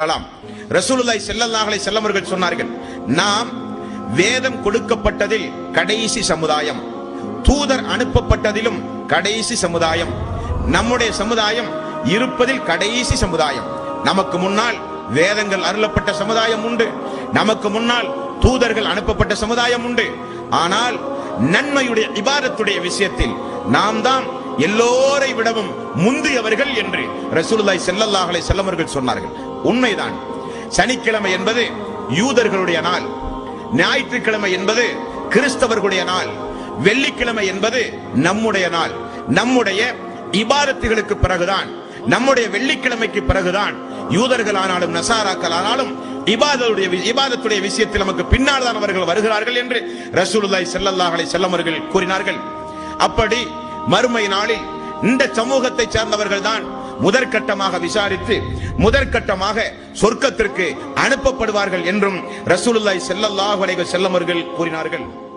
சொல்லலாம் ரசூலுல்லாய் செல்லல்லாஹலை அலைஹி சொன்னார்கள் நாம் வேதம் கொடுக்கப்பட்டதில் கடைசி சமுதாயம் தூதர் அனுப்பப்பட்டதிலும் கடைசி சமுதாயம் நம்முடைய சமுதாயம் இருப்பதில் கடைசி சமுதாயம். நமக்கு முன்னால் வேதங்கள் அருளப்பட்ட சமுதாயம் உண்டு நமக்கு முன்னால் தூதர்கள் அனுப்பப்பட்ட சமுதாயம் உண்டு. ஆனால் நன்மையுடைய இபாரத்துடைய விஷயத்தில் நாம் தான் எல்லோரை விடவும் முந்தியவர்கள் என்று ரசூலுல்லாய் செல்லல்லாஹலை செல்லமர்கள் சொன்னார்கள். உண்மைதான். சனிக்கிழமை என்பது யூதர்களுடைய நாள். ஞாயிற்றுக்கிழமை என்பது கிறிஸ்தவர்களுடைய நாள். வெள்ளிக்கிழமை என்பது நம்முடைய நாள். நம்முடைய இபாதத்துகளுக்கு பிறகுதான். நம்முடைய வெள்ளிக்கிழமைக்கு பிறகுதான் யூதர்கள் ஆனாலும் நசாராக்கள் ஆனாலும் இபாதத்துடைய இபாதத்துடைய விஷயத்தில் நமக்கு பின்னால் தான் அவர்கள் வருகிறார்கள் என்று ரசூலுல்லாய் செல்லல்லாஹலை செல்லமர்கள் அவர்கள் கூறினார்கள். அப்படி மறுமை நாளில் இந்த சமூகத்தை சேர்ந்தவர்கள் தான் முதற்கட்டமாக விசாரித்து முதற்கட்டமாக சொர்க்கத்திற்கு அனுப்பப்படுவார்கள் என்றும் ரசூலுல்லாய் செல்லல்லாஹ் வலைகள் செல்லமர்கள் கூறினார்கள்.